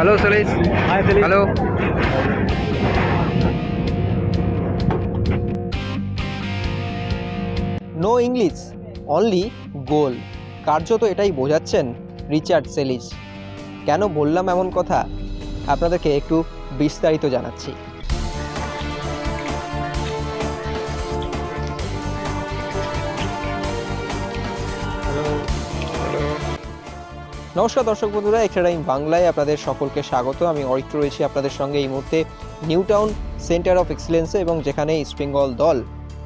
Hello solace. Hello no English only goal কার্যত এটাই বোঝাচ্ছেন রিচার্ড সেলিস। কেন বললাম এমন কথা? আপনাদেরকে একটু বিস্তারিত জানাচ্ছি। নমস্কার দর্শক বন্ধুরা এছাড়া আমি বাংলায় আপনাদের সকলকে স্বাগত। আমি অরিত্র রয়েছি আপনাদের সঙ্গে এই মুহূর্তে নিউ টাউন সেন্টার অফ এক্সিলেন্সে এবং যেখানে ইস্ট বেঙ্গল দল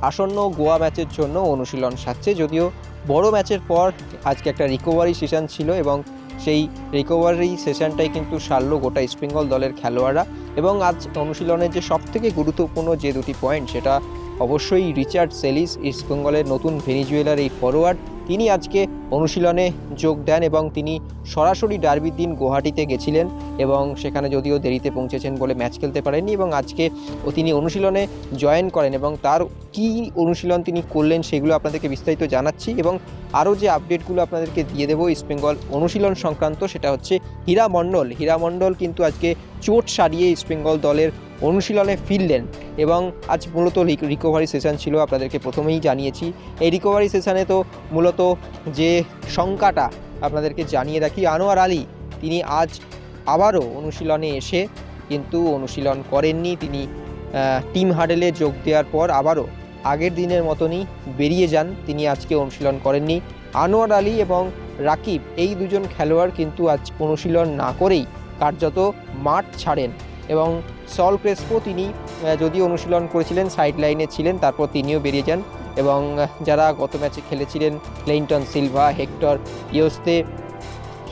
আসন্ন গোয়া ম্যাচের জন্য অনুশীলন সারছে যদিও বড় ম্যাচের পর আজকে একটা রিকভারি সেশন ছিল এবং সেই রিকভারি সেশনটাই কিন্তু সারলো গোটা ইস্ট বেঙ্গল দলের খেলোয়াড়রা এবং আজ অনুশীলনের যে সবথেকে গুরুত্বপূর্ণ যে দুটি পয়েন্ট সেটা অবশ্যই রিচার্ড সেলিস ইস্ট বেঙ্গলের নতুন ভেনিজুয়েলার এই ফরোয়ার্ড তিনি আজকে অনুশীলনে যোগ দেন এবং তিনি সরাসরি ডার্বির দিন গুয়াহাটিতে গেছিলেন এবং সেখানে যদিও দেরিতে পৌঁছেছেন বলে ম্যাচ খেলতে পারেননি এবং আজকে ও তিনি অনুশীলনে জয়েন করেন এবং তার কী অনুশীলন তিনি করলেন সেগুলো আপনাদেরকে বিস্তারিত জানাচ্ছি এবং আরও যে আপডেটগুলো আপনাদেরকে দিয়ে দেবো ইস্টবেঙ্গল অনুশীলন সংক্রান্ত সেটা হচ্ছে হীরা মণ্ডল। হীরা মণ্ডল কিন্তু আজকে চোট সারিয়ে ইস্টবেঙ্গল দলের অনুশীলনে ফিরলেন এবং আজ মূলত রিকভারি সেশন ছিল, আপনাদেরকে প্রথমেই জানিয়েছি। এই রিকভারি সেশনে তো মূলত যে শঙ্কাটা আপনাদেরকে জানিয়ে রাখি, আনোয়ার আলী, তিনি আজ আবারও অনুশীলনে এসে কিন্তু অনুশীলন করেননি। তিনি টিম হাডেলে যোগ দেওয়ার পর আবারও আগের দিনের মতনই বেরিয়ে যান। তিনি আজকে অনুশীলন করেননি। আনোয়ার আলী এবং রাকিব এই দুজন খেলোয়াড় কিন্তু আজ অনুশীলন না করেই কার্যত মাঠ ছাড়েন। এবং সল ক্রেসপো তিনি যদিও অনুশীলন করেছিলেন সাইড লাইনে ছিলেন, তারপর তিনিও বেরিয়ে যান। এবং যারা গত ম্যাচে খেলেছিলেন, ক্লেইন্টন সিলভা, হেক্টর, ইয়োস্তে,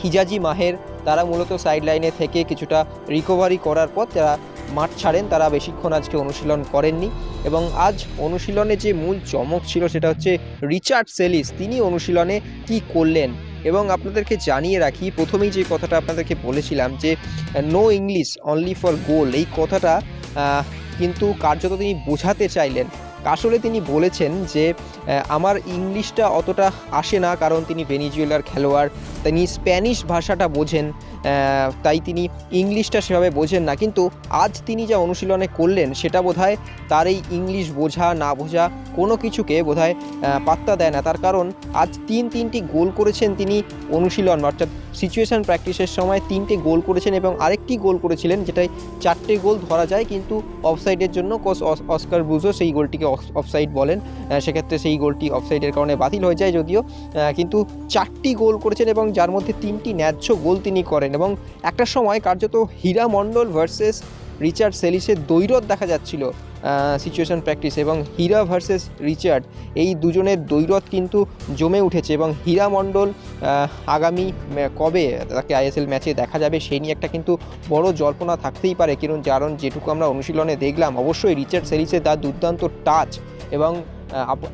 হিজাজি মাহের, তারা মূলত সাইড লাইনে থেকে কিছুটা রিকভারি করার পর যারা মাঠ ছাড়েন। তারা বেশিক্ষণ আজকে অনুশীলন করেননি। এবং আজ অনুশীলনে যে মূল চমক ছিল, সেটা হচ্ছে রিচার্ড সেলিস। তিনি অনুশীলনে কি করলেন? এবং আপনাদেরকে জানিয়ে রাখি, প্রথমেই যে কথাটা আপনাদেরকে বলেছিলাম যে no English only for goal এই কথাটা কিন্তু কার্যত তিনি বোঝাতে চাইলেন। আসলে তিনি বলেছেন যে আমার ইংলিশটা অতটা আসে না, কারণ তিনি ভেনিজুয়েলার খেলোয়াড়, তিনি স্প্যানিশ ভাষাটা বোঝেন। তাই তিনি ইংলিশটা সেভাবে বোঝেন না। কিন্তু আজ তিনি যা অনুশীলনে করলেন, সেটা বোধহয় তার এই ইংলিশ বোঝা, না বোঝা কোনো কিছুকে বোধহয় হয় পাত্তা দেয় না। তার কারণ আজ তিন তিনটি গোল করেছেন তিনি অনুশীলন, অর্থাৎ সিচুয়েশন প্র্যাকটিসের সময় তিনটে গোল করেছেন এবং আরেকটি গোল করেছিলেন যেটাই চারটে গোল ধরা যায়, কিন্তু অফসাইডের জন্য কোচ অস- অস্কার বুজো সেই গোলটিকে অফসাইড বলেন। সেক্ষেত্রে সেই গোলটি অফসাইডের কারণে বাতিল হয়ে যায় যদিও। কিন্তু চারটি গোল করেছেন এবং যার মধ্যে তিনটি ন্যায্য গোল তিনি করেন এবং একটা সময় কার্যত হীরা মণ্ডল ভার্সেস রিচার্ড সেলিসের দৈরত দেখা যাচ্ছিল। সিচুয়েশন প্র্যাকটিস এবং হীরা ভার্সেস রিচার্ড, এই দুজনের দৈরত কিন্তু জমে উঠেছে এবং হীরা মণ্ডল আগামী কবে তাকে আইএসএল ম্যাচে দেখা যাবে সেই নিয়ে একটা কিন্তু বড় জল্পনা থাকতেই পারে। কারণ কারণ যেটুকু আমরা অনুশীলনে দেখলাম, অবশ্যই রিচার্ড সেলিসের তার দুর্দান্ত টাচ এবং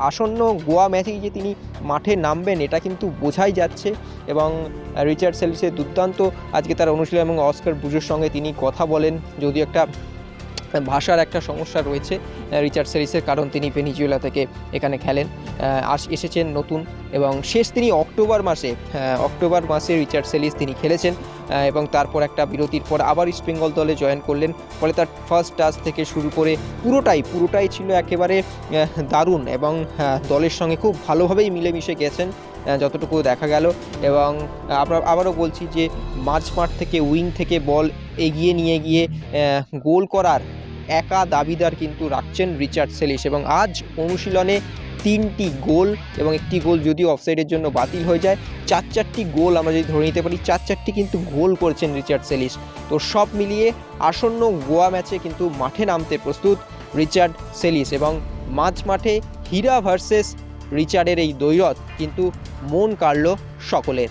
আসন্ন গোয়া ম্যাচেই যে তিনি মাঠে নামবেন, এটা কিন্তু বোঝাই যাচ্ছে এবং রিচার্ড সেলিসের দুর্দান্ত আজকে তার অনুশীলন এবং অস্কার বুজোর সঙ্গে তিনি কথা বলেন। যদিও একটা ভাষার একটা সমস্যা রয়েছে রিচার্ড সেরিসের কারণ তিনি ভেনিজুয়েলা থেকে এখানে খেলেন। এসেছেন নতুন এবং শেষ তিনি অক্টোবর মাসে অক্টোবর মাসে রিচার্ড সেলিস তিনি খেলেছেন এবং তারপর একটা বিরতির পর আবার ইস্ট বেঙ্গল দলে জয়েন করলেন। ফলে তার ফার্স্ট টাচ থেকে শুরু করে পুরোটাই পুরোটাই ছিল একেবারে দারুণ এবং আহ, দলের সঙ্গে খুব ভালোভাবেই মিলেমিশে গেছেন যতটুকু দেখা গেল। এবং আমরা আবারও বলছি যে মাঝ মাঠ থেকে উইং থেকে বল এগিয়ে নিয়ে গিয়ে গোল করার একা দাবিদার কিন্তু রাখছেন রিচার্ড সেলিস এবং আজ অনুশীলনে তিনটি গোল এবং একটি গোল যদিও অফসাইডের জন্য বাতিল হয়ে যায়, চার চারটি গোল আমরা যদি ধরে নিতে পারি, চার চারটি কিন্তু গোল করেছেন রিচার্ড সেলিস। তো সব মিলিয়ে আসন্ন গোয়া ম্যাচে কিন্তু মাঠে নামতে প্রস্তুত রিচার্ড সেলিস এবং মাঝ মাঠে হীরা ভার্সেস রিচার্ডের এই দৈরত কিন্তু মন কাড়ল সকলের।